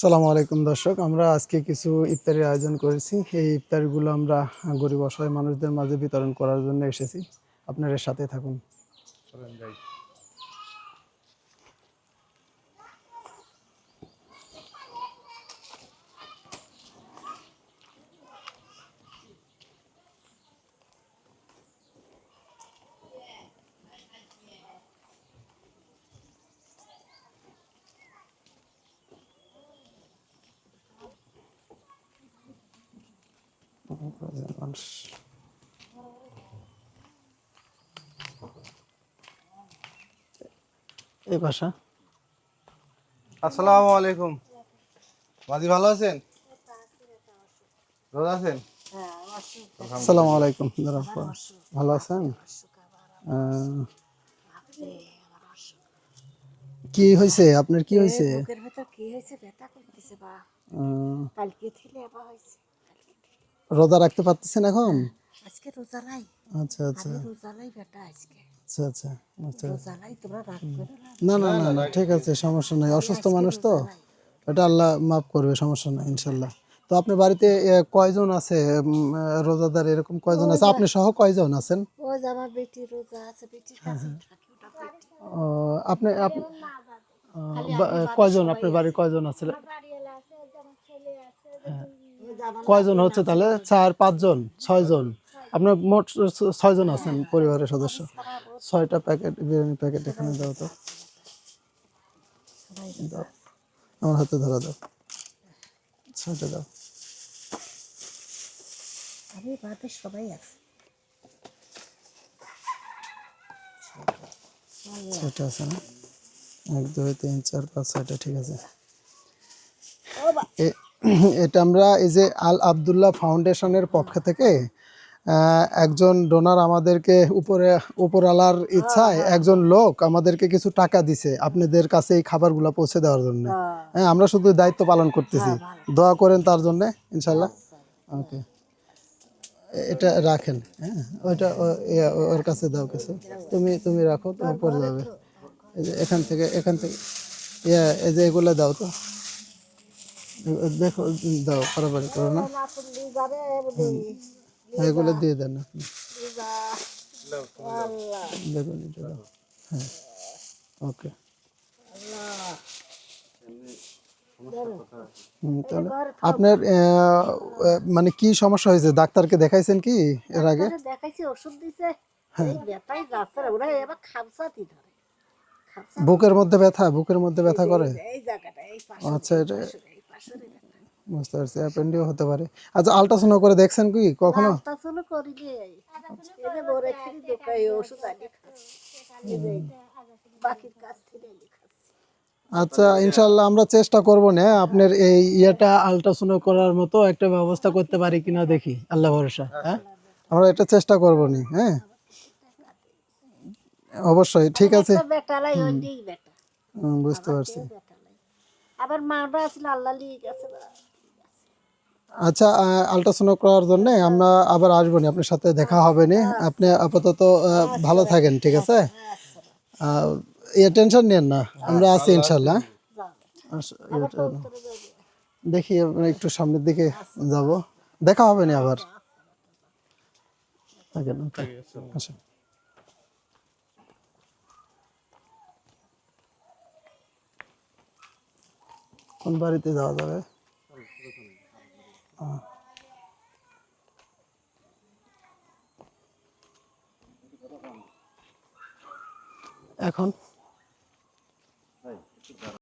সালামু আলাইকুম দর্শক আমরা আজকে কিছু ইফতারের আয়োজন করেছি। এই ইফতারগুলো আমরা গরিব অসহায় মানুষদের মাঝে বিতরণ করার জন্য এসেছি। আপনারা সাথে থাকুন। মানুষ এই ভাষা। আসসালামু আলাইকুম। মাঝি ভালো আছেন? রোজ আছেন? আসসালামু আলাইকুম ভালো আছেন? কি হয়েছে? আপনার কি হয়েছে? কি হয়েছে? ব্যথা করতেছে বা। কালকে থেকে আবার হয়েছে। রোজা রাখতে পারতেছেন এখন? আজকে রোজা নাই। আচ্ছা আচ্ছা। রোজা নাই বেটা আজকে। আচ্ছা আচ্ছা। আচ্ছা। রোজা নাই তোমরা রাগ না। না না না ঠিক আছে সমস্যা নাই। অসুস্থ মানুষ তো? এটা আল্লাহ মাফ করবে সমস্যা নাই ইনশাল্লাহ তো আপনার বাড়িতে কয়জন আছে? রোজাদার এরকম কয়জন আছে? আপনি সহ কয়জন আছেন? ও যে আমার বেটি রোজা আছে বেটির কাছে থাকি ওটা বেটি। ও, আপনি কয়জন? আপনার বাড়ির কয়জন আছে? কয়জন হচ্ছে তাহলে? চার পাঁচজন? ছয়জন? আপনার মোট ছয়জন আছেন পরিবারের সদস্য। ছয়টা প্যাকেট বিরিয়ানি প্যাকেট এখানে দাও তো। দাও। আমার হাতে ধরা দাও। ছয়টা দাও। সবাই আছে। ছয়টা আছে না? এক দুই তিন চার পাঁচ ছয়টা ঠিক আছে। এটা আমরা এই যে আল আবদুল্লাহ ফাউন্ডেশনের পক্ষ থেকে একজন ডোনার আমাদেরকে উপরে উপরালার ইচ্ছায় একজন লোক আমাদেরকে কিছু টাকা দিছে আপনাদের কাছে এই খাবারগুলো পৌঁছে দেওয়ার জন্য। হ্যাঁ। আমরা শুধু দায়িত্ব পালন করতেছি। দোয়া করেন তার জন্য ইনশাল্লাহ ওকে। এটা রাখেন হ্যাঁ। ওইটা ওর কাছে দাও কিছু। তুমি তুমি রাখো তোমার পরে যাবে। এখান থেকে এখান থেকে ইয়া এই যে এগুলো দাও তো। দেখো দাও বাড়াবাড়ি করো না। হ্যাঁ, এগুলো দিয়ে দেন আপনি। দেখুন এটা দাও। হ্যাঁ ওকে। আপনার মানে কি সমস্যা হয়েছে? ডাক্তারকে দেখাইছেন কি এর আগে? দেখাইছি ওষুধ দিছে। এই ব্যথাই যাচ্ছে ওরা এবার খামসাতি ধরে। বুকের মধ্যে ব্যথা বুকের মধ্যে ব্যথা করে? আচ্ছা এটা বুঝতে পারছি অ্যাপেন্ডিও হতে পারে। আচ্ছা আলট্রাসাউন্ড করে দেখছেন কি কখনো? করি ওষুধ আনি বাকির থেকে আচ্ছা ইনশাল্লাহ আমরা চেষ্টা করব না আপনার এই ইয়েটা আলট্রাসাউন্ড করার মতো একটা ব্যবস্থা করতে পারি কিনা দেখি আল্লাহ ভরসা হ্যাঁ? আমরা এটা চেষ্টা করব নি হ্যাঁ? অবশ্যই ঠিক আছে। বুঝতে পারছি। আবার মাটা আসলে আল্লাহ লিয়ে গেছে আচ্ছা আলট্রাসাউন্ড করার জন্য আমরা আবার আসব নি আপনার সাথে দেখা হবে নি। আপনি আপাতত ভালো থাকেন ঠিক আছে? ইয়ে টেনশন নেন না আমরা আছি ইনশাল্লাহ না। দেখি আমরা একটু সামনের দিকে যাব। দেখা হবে না আবার। থাকেন ওকে কোন বাড়িতে যাওয়া যাবে? এখন?